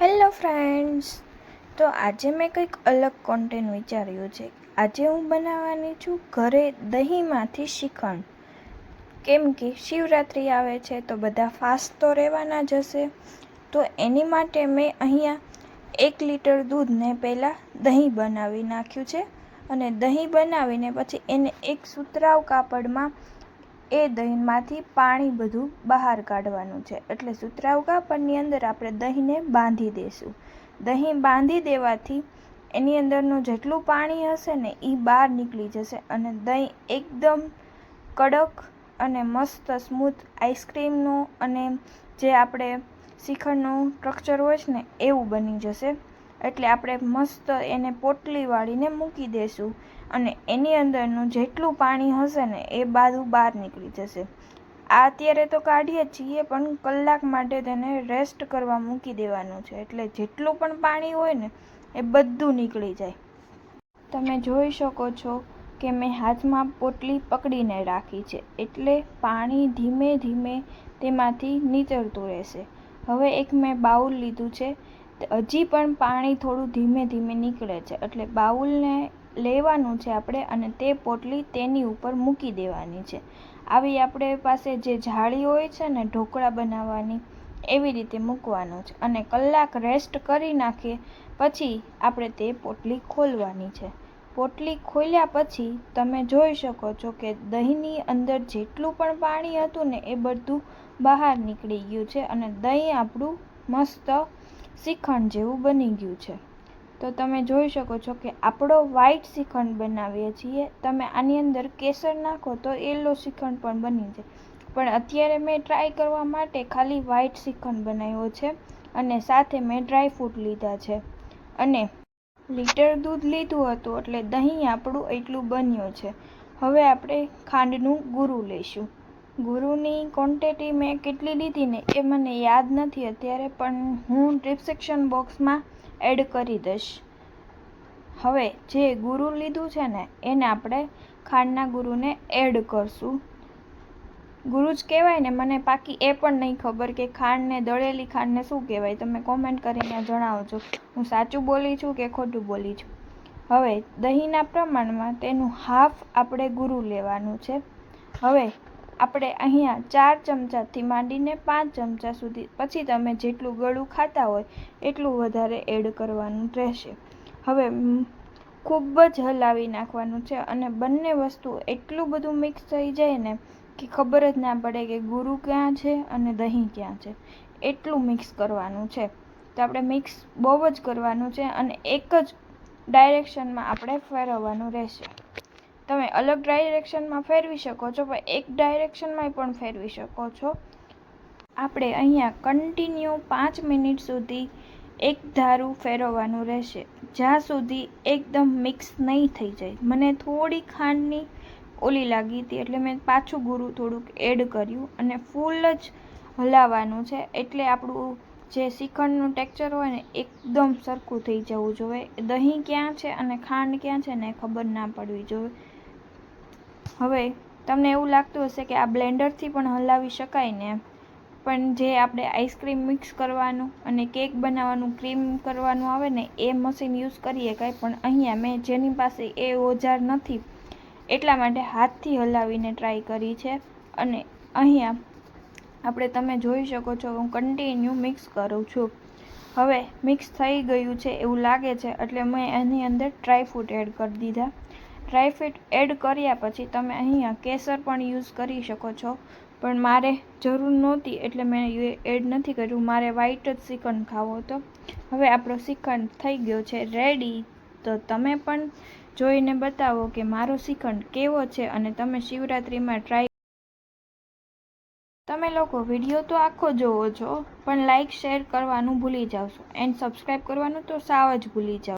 Hello friends. તો આજે મેં કંઈક અલગ કોન્ટેન્ટ વિચાર્યું છે. આજે હું બનાવવાની છું ઘરે દહીંમાંથી શ્રીખંડ. કેમ કે શિવરાત્રિ આવે છે તો બધા ફાસ્ટ તો રહેવાના જ હશે. તો એની માટે મેં અહીંયા એક લીટર દૂધને પહેલાં દહીં બનાવી નાખ્યું છે. અને દહીં બનાવીને પછી એને એક સુતરાઉ કાપડમાં એ દહીંમાંથી પાણી બધું બહાર કાઢવાનું છે. એટલે સુતરાવકા પરની અંદર આપણે દહીંને બાંધી દઈશું દહીં બાંધી દેવાથી એની અંદરનું જેટલું પાણી હશે ને એ બહાર નીકળી જશે અને દહીં એકદમ કડક અને મસ્ત સ્મૂથ આઈસ્ક્રીમનું અને જે આપણે શ્રીખંડનું સ્ટ્રક્ચર હોય છે ને એવું બની જશે. એટલે આપણે મસ્ત એને પોટલી વાળીને મૂકી દઈશું અને એની અંદરનું જેટલું પાણી હશે ને એ બધું બહાર નીકળી જશે. આ અત્યારે તો કાઢીએ છીએ, પણ કલાક માટે તેને રેસ્ટ કરવા મૂકી દેવાનું છે. એટલે જેટલું પણ પાણી હોય ને એ બધું નીકળી જાય. તમે જોઈ શકો છો કે મેં હાથમાં પોટલી પકડીને રાખી છે. એટલે પાણી ધીમે ધીમે તેમાંથી નીતરતું રહેશે. હવે એક મેં બાઉલ લીધું છે. હજી પણ પાણી થોડું ધીમે ધીમે નીકળે છે. એટલે બાઉલને લેવાનું છે આપણે અને તે પોટલી તેની ઉપર મૂકી દેવાની છે. આવી આપણે પાસે જે જાળી હોય છે ને ઢોકળા બનાવવાની, એવી રીતે મૂકવાનું છે અને કલાક રેસ્ટ કરી નાખીએ, પછી આપણે તે પોટલી ખોલવાની છે. પોટલી ખોલ્યા પછી તમે જોઈ શકો છો કે દહીંની અંદર જેટલું પણ પાણી હતું ને એ બધું બહાર નીકળી ગયું છે અને દહીં આપણું મસ્ત શ્રીખંડ જેવું બની ગયું છે. તો તમે જોઈ શકો છો કે આપણો વ્હાઈટ શ્રીખંડ બનાવીએ છીએ. તમે આની અંદર કેસર નાખો તો યલો શ્રીખંડ પણ બની જાય. પણ અત્યારે મેં ટ્રાય કરવા માટે ખાલી વ્હાઈટ શ્રીખંડ બનાવ્યો છે અને સાથે મેં ડ્રાય ફ્રૂટ લીધા છે. અને લીટર દૂધ લીધું હતું એટલે દહીં આપણું એટલું બન્યું છે. હવે આપણે ખાંડનું ગુરુ લઈશું. ગુરુની ક્વોન્ટિટી મેં કેટલી લીધી ને એ મને યાદ નથી અત્યારે, પણ હું ડિસ્ક્રિપ્શન બોક્સમાં એડ કરી દઈશ. હવે જે ગુરુ લીધું છે ને, એને આપણે ખાંડના ગુરુને એડ કરશું. ગુરુ જ કહેવાય ને, મને પાકી એ પણ નહીં ખબર કે ખાંડને, દળેલી ખાંડને શું કહેવાય. તમે કોમેન્ટ કરીને જણાવજો હું સાચું બોલી છું કે ખોટું બોલી છું? હવે દહીંના પ્રમાણમાં તેનું હાફ આપણે ગુરુ લેવાનું છે. હવે આપણે અહીંયા ચાર ચમચાથી માંડીને પાંચ ચમચા સુધી, પછી તમે જેટલું ગળું ખાતા હોય એટલું વધારે એડ કરવાનું રહેશે. હવે ખૂબ જ હલાવી નાખવાનું છે અને બંને વસ્તુ એટલું બધું મિક્સ થઈ જાય ને કે ખબર જ ના પડે કે ગુરુ ક્યાં છે અને દહીં ક્યાં છે. એટલું મિક્સ કરવાનું છે. તો આપણે મિક્સ બહુ જ કરવાનું છે અને એક જ ડાયરેક્શનમાં આપણે ફેરવવાનું રહેશે. તમે અલગ ડાયરેક્શનમાં ફેરવી શકો છો, પણ એક ડાયરેક્શનમાં પણ ફેરવી શકો છો. આપણે અહીંયા કન્ટિન્યુ પાંચ મિનિટ સુધી એક ધારું ફેરવવાનું રહેશે. જ્યાં સુધી એકદમ મિક્સ નહીં થઈ જાય. મને થોડી ખાંડની ઓલી લાગી હતી, એટલે મેં પાછું ગુરુ થોડુંક એડ કર્યું અને ફૂલ જ હલાવવાનું છે. એટલે આપણું જે શ્રીખંડનું ટેક્ચર હોય ને, એકદમ સરખું થઈ જવું જોઈએ. દહીં ક્યાં છે અને ખાંડ ક્યાં છે ને ખબર ના પડવી જોઈએ. હવે તમને એવું લાગતું હશે કે આ બ્લેન્ડરથી પણ હલાવી શકાય ને પણ જે આપણે આઈસ્ક્રીમ મિક્સ કરવાનું અને કેક બનાવવાનું ક્રીમ કરવાનું આવે ને, એ મશીન યુઝ કરીએ કાંઈ પણ અહીંયા મેં જેની પાસે એ ઓજાર નથી, એટલા માટે હાથથી હલાવીને ટ્રાય કરી છે. અને અહીંયા આપણે તમે જોઈ શકો છો, હું કન્ટિન્યુ મિક્સ કરું છું. હવે મિક્સ થઈ ગયું છે એવું લાગે છે, એટલે મેં એની અંદર ડ્રાય ફ્રૂટ એડ કરી દીધા. ડ્રાયફ્રૂટ એડ કર્યા પછી તમે અહીંયા કેસર પણ યુઝ કરી શકો છો. પણ મારે જરૂર નહોતી એટલે મેં એડ નથી કર્યું. મારે વ્હાઈટ જ શ્રીખંડ ખાવો હતો. હવે આપણો શ્રીખંડ થઈ ગયો છે રેડી તો તમે પણ જોઈને બતાવો કે મારો શ્રીખંડ કેવો છે અને તમે શિવરાત્રિમાં ટ્રાય તમે લોકો વીડિયો તો આખો જોવો છો, પણ લાઇક શેર કરવાનું ભૂલી છો એન્ડ સબસ્ક્રાઈબ કરવાનું તો સાવ જ ભૂલી જાઓ